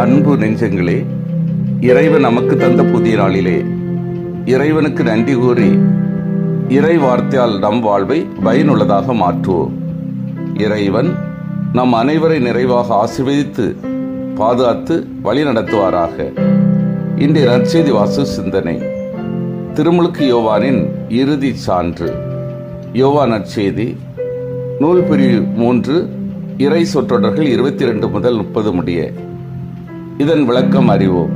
அன்பு நெஞ்சங்களே இறைவன் நமக்கு தந்த புதிய நாளிலே இறைவனுக்கு நன்றி கூறி இறை வார்த்தையால் நம் வாழ்வை பயனுள்ளதாக மாற்றுவோம். இறைவன் நம் அனைவரை நிறைவாக ஆசிர்வதித்து பாதுகாத்து வழி நடத்துவாராக. இன்றைய நற்செய்தி வாசு சிந்தனை. திருமுழுக்கு யோவானின் இறுதி சான்று. யோவா நற்செய்தி நூல் பிரிவு மூன்று இறை சொற்றொடர்கள் இருபத்தி ரெண்டு முதல் முப்பது முடிய. இதன் விளக்கம் அறிவோம்.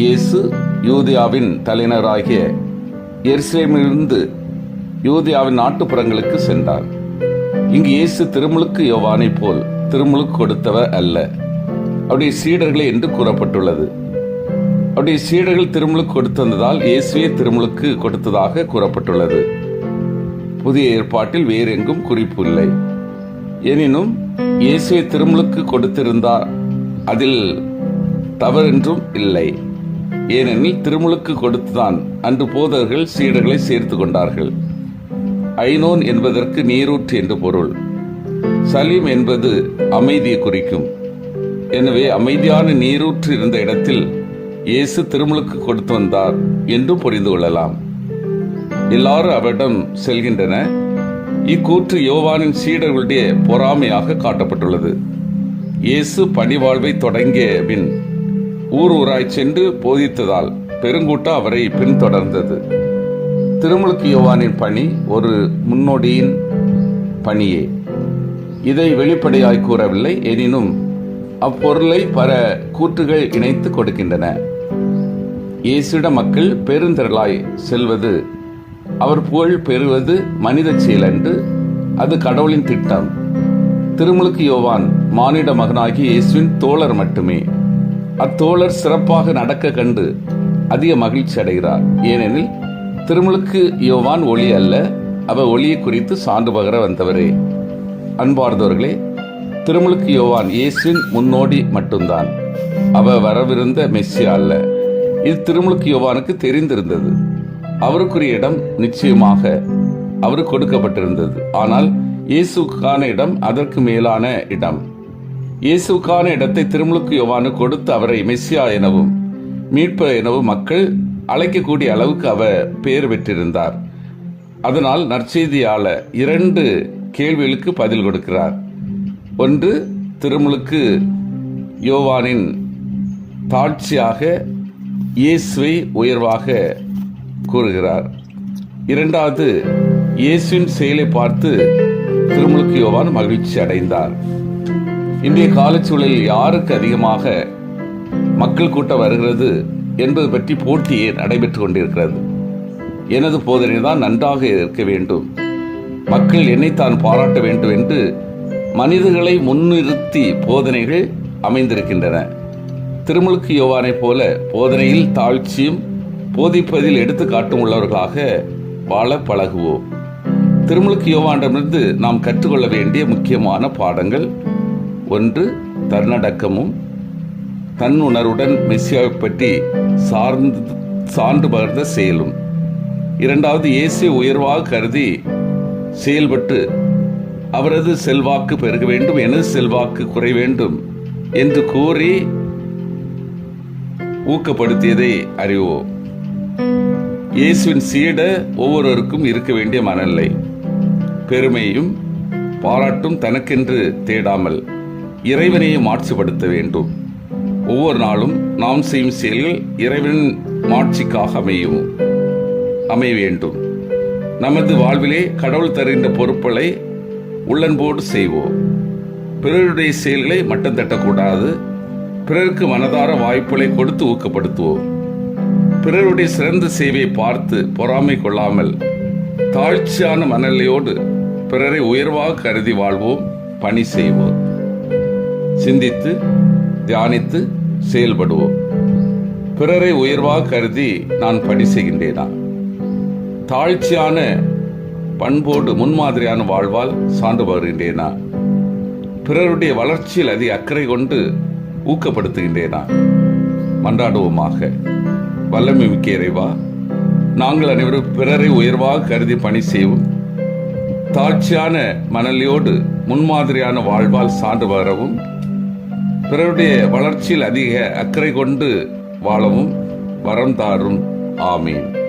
இயேசு யூதியாவின் தலைநகராகிய எருசலேமிலிருந்து யூதியாவின் நாட்டுப்புறங்களுக்கு சென்றார். இங்கு இயேசு திருமுழுக்கு யோவானை போல் திருமுழுக்கு கொடுத்தவர் அல்ல. அவருடைய சீடர்களே என்று கூறப்பட்டுள்ளது. அவருடைய சீடர்கள் திருமுழுக்கு கொடுத்திருந்ததால் இயேசுவே திருமுழுக்கு கொடுத்ததாக கூறப்பட்டுள்ளது. புதிய ஏற்பாட்டில் வேறெங்கும் குறிப்பு இல்லை. எனினும் இயேசுவை திருமுழுக்கு கொடுத்திருந்தார் அதில் தவறென்றும் இல்லை. ஏனெனில் திருமுழுக்கு கொடுத்துதான் அன்று போதர்கள் சீடர்களை சேர்த்து கொண்டார்கள். ஐநோன் என்பதற்கு நீரூற்று என்று பொருள். சலீம் என்பது அமைதியை குறிக்கும். எனவே அமைதியான நீரூற்று இருந்த இடத்தில் இயேசு திருமுழுக்கு கொடுத்து வந்தார் என்றும் புரிந்து கொள்ளலாம். எல்லாரும் அவரிடம் செல்கின்றன. இக்கூற்று யோவானின் சீடர்களுடைய பொறாமையாக காட்டப்பட்டுள்ளது. இயேசு பணிவாழ்வை தொடங்கிய பின் ஊர் ஊராய் சென்று போதித்ததால் பெருங்கூட்டம் அவரை பின்தொடர்ந்தது. திருமுழுக்கு யோவானின் பணி ஒரு முன்னோடியின் பணியே. இதை வெளிப்படையாய் கூறவில்லை எனினும் அப்பொருளை பல கூற்றுகள் இணைத்து கொடுக்கின்றன. இயேசுட மக்கள் பெருந்திரளாய் செல்வது அவர் புகழ் பெறுவது மனித செயல் என்று அது கடவுளின் திட்டம். திருமுழுக்கு யோவான் மானிட மகனாகி இயேசுவின் தோழர் மட்டுமே. அத்தோழர் சிறப்பாக நடக்க கண்டு அதிக மகிழ்ச்சி அடைகிறார். ஏனெனில் திருமுழுக்கு யோவான் ஒளி அல்ல அவ ஒளியை குறித்து சான்று பகர வந்தவரே. அன்பார்ந்தவர்களே திருமுழுக்கு யோவான் இயேசுவின் முன்னோடி மட்டும்தான். அவ வரவிருந்த மெஸ்ஸியா அல்ல. இது திருமுழுக்கு யோவானுக்கு தெரிந்திருந்தது. அவருக்குரிய இடம் நிச்சயமாக அவருக்கு கொடுக்கப்பட்டிருந்தது. ஆனால் இயேசுக்கான இடம் அதற்கு மேலான இடம். இயேசுக்கான இடத்தை திருமுழுக்கு யோவானு கொடுத்து அவரை மெஸ்ஸியா எனவும் மீட்பு எனவும் மக்கள் அழைக்கக்கூடிய அளவுக்கு அவர் பெயர் பெற்றிருந்தார். அதனால் நற்செய்தியாளர் இரண்டு கேள்விகளுக்கு பதில் கொடுக்கிறார். ஒன்று திருமுழுக்கு யோவானின் தாட்சியாக இயேசுவை உயர்வாக கூறுகிறார். இரண்டாவது இயேசுவின் செயலை பார்த்து திருமுழுக்கு யோவான் மகிழ்ச்சி அடைந்தார். இன்றைய காலச்சூழலில் யாருக்கு அதிகமாக மக்கள் கூட்டம் வருகிறது என்பது பற்றி போட்டியே நடைபெற்று கொண்டிருக்கிறது. எனது போதனை தான் நன்றாக இருக்க வேண்டும். மக்கள் என்னைத்தான் பாராட்ட வேண்டும் என்று மனிதர்களை முன்னிறுத்தி போதனைகள் அமைந்திருக்கின்றன. திருமுழுக்கு யோவானைப் போல போதனையில் தாழ்ச்சியும் போதிப்பதில் எடுத்துக்காட்டும் உள்ளவர்களாக வாழ பழகுவோம். திருமுழுக்கு யோவானிடமிருந்து நாம் கற்றுக்கொள்ள வேண்டிய முக்கியமான பாடங்கள் ஒன்று தன்னடக்கமும் தன்னுணர்வுடன் மெஸ்ஸியாவை பற்றி சார்ந்து சான்று பகர்ந்த செயலும். இரண்டாவது இயேசு உயர்வாக கருதி செயல்பட்டு அவரது செல்வாக்கு பெருக வேண்டும் எனது செல்வாக்கு குறை வேண்டும் என்று கூறி ஊக்கப்படுத்தியதை அறிவோம். இயேசுவின் சீட ஒவ்வொருவருக்கும் இருக்க வேண்டிய மனநிலை பெருமையும் பாராட்டும் தனக்கென்று தேடாமல் இறைவனையும் மாட்சிப்படுத்த வேண்டும். ஒவ்வொரு நாளும் நாம் செய்யும் செயல்கள் இறைவனின் மாட்சிக்காக அமையும் அமைய வேண்டும். நமது வாழ்விலே கடவுள் தருகின்ற பொறுப்புகளை உள்ளன்போடு செய்வோம். பிறருடைய செயல்களை மட்டம் தட்டக்கூடாது. பிறருக்கு மனதார வாய்ப்புகளை கொடுத்து ஊக்கப்படுத்துவோம். பிறருடைய சிறந்த சேவையை பார்த்து பொறாமை கொள்ளாமல் தாழ்ச்சியான மனநிலையோடு பிறரை உயர்வாக கருதி வாழ்வோம் பணி செய்வோம். சிந்தித்து தியானித்து செயல்படுவோம். பிறரை உயர்வாக கருதி நான் பணி செய்கின்றேனா? தாழ்ச்சியான பண்போடு முன்மாதிரியான வாழ்வால் சான்று வருகின்றேனா? பிறருடைய வளர்ச்சியில் அதிக அக்கறை கொண்டு ஊக்கப்படுத்துகின்றேனா? மன்றாடுவோமாக. வல்லமை மிக்க இறைவா நாங்கள் அனைவரும் பிறரை உயர்வாக கருதி பணி செய்வோம். தாழ்ச்சியான மணலியோடு முன்மாதிரியான வாழ்வால் சான்று வரவும் பிறருடைய வளர்ச்சியில் அதிக அக்கறை கொண்டு வாழவும் வரம் தாரும். ஆமீன்.